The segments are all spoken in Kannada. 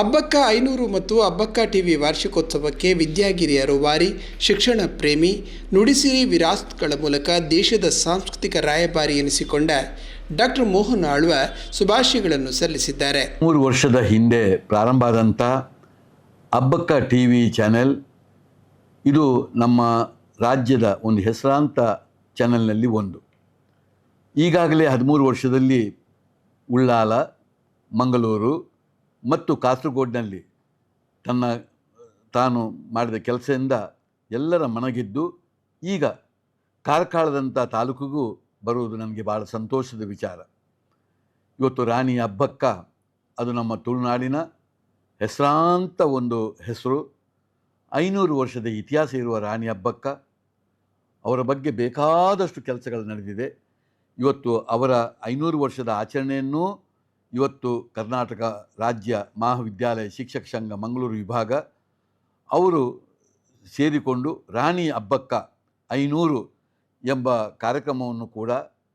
ಅಬ್ಬಕ್ಕ ಐನೂರು ಮತ್ತು ಅಬ್ಬಕ್ಕ ಟಿವಿ ವಾರ್ಷಿಕೋತ್ಸವಕ್ಕೆ ವಿದ್ಯಾಗಿರಿಯ ರೂವಾರಿ ಶಿಕ್ಷಣ ಪ್ರೇಮಿ ನುಡಿಸಿರಿ ವಿರಾಸ್ತ್ಗಳ ಮೂಲಕ ದೇಶದ ಸಾಂಸ್ಕೃತಿಕ ರಾಯಭಾರಿ ಎನಿಸಿಕೊಂಡ ಡಾಕ್ಟರ್ ಮೋಹನ್ ಆಳ್ವ ಶುಭಾಶಯಗಳನ್ನು ಸಲ್ಲಿಸಿದ್ದಾರೆ. ಮೂರು ವರ್ಷದ ಹಿಂದೆ ಪ್ರಾರಂಭ ಆದಂಥ ಅಬ್ಬಕ್ಕ ಟಿ ವಿ ಚಾನೆಲ್, ಇದು ನಮ್ಮ ರಾಜ್ಯದ ಒಂದು ಹೆಸರಾಂತ ಚಾನೆಲ್ನಲ್ಲಿ ಒಂದು. ಈಗಾಗಲೇ ಹದಿಮೂರು ವರ್ಷದಲ್ಲಿ ಉಳ್ಳಾಲ, ಮಂಗಳೂರು ಮತ್ತು ಕಾಸರಗೋಡಿನಲ್ಲಿ ತನ್ನ, ತಾನು ಮಾಡಿದ ಕೆಲಸದಿಂದ ಎಲ್ಲರ ಮನಗಿದ್ದು ಈಗ ಕಾರ್ಕಳದಂಥ ತಾಲೂಕಿಗೂ ಬರುವುದು ನನಗೆ ಭಾಳ ಸಂತೋಷದ ವಿಚಾರ. ಇವತ್ತು ರಾಣಿ ಹಬ್ಬಕ್ಕ ಅದು ನಮ್ಮ ತುಳುನಾಡಿನ ಹೆಸರಾಂತ ಒಂದು ಹೆಸರು. ಐನೂರು ವರ್ಷದ ಇತಿಹಾಸ ಇರುವ ರಾಣಿ ಹಬ್ಬಕ್ಕ ಅವರ ಬಗ್ಗೆ ಬೇಕಾದಷ್ಟು ಕೆಲಸಗಳು ನಡೆದಿದೆ. ಇವತ್ತು ಅವರ ಐನೂರು ವರ್ಷದ ಆಚರಣೆಯನ್ನು ಇವತ್ತು ಕರ್ನಾಟಕ ರಾಜ್ಯ ಮಹಾವಿದ್ಯಾಲಯ ಶಿಕ್ಷಕ ಸಂಘ ಮಂಗಳೂರು ವಿಭಾಗ, ಅವರು ಸೇರಿಕೊಂಡು ರಾಣಿ ಅಬ್ಬಕ್ಕ ಐನೂರು ಎಂಬ ಕಾರ್ಯಕ್ರಮವನ್ನು ಕೂಡ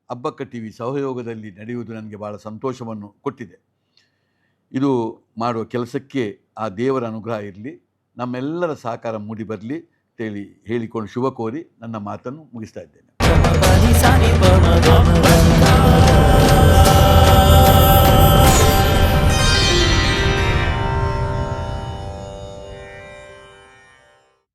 ಅಬ್ಬಕ್ಕ ಟಿ ವಿ ಸಹಯೋಗದಲ್ಲಿ ನಡೆಯುವುದು ನನಗೆ ಭಾಳ ಸಂತೋಷವನ್ನು ಕೊಟ್ಟಿದೆ. ಇದು ಮಾಡುವ ಕೆಲಸಕ್ಕೆ ಆ ದೇವರ ಅನುಗ್ರಹ ಇರಲಿ, ನಮ್ಮೆಲ್ಲರ ಸಹಕಾರ ಮೂಡಿ ಬರಲಿ ಅಂತೇಳಿ ಹೇಳಿಕೊಂಡು ಶುಭ ಕೋರಿ ನನ್ನ ಮಾತನ್ನು ಮುಗಿಸ್ತಾ ಇದ್ದೇನೆ.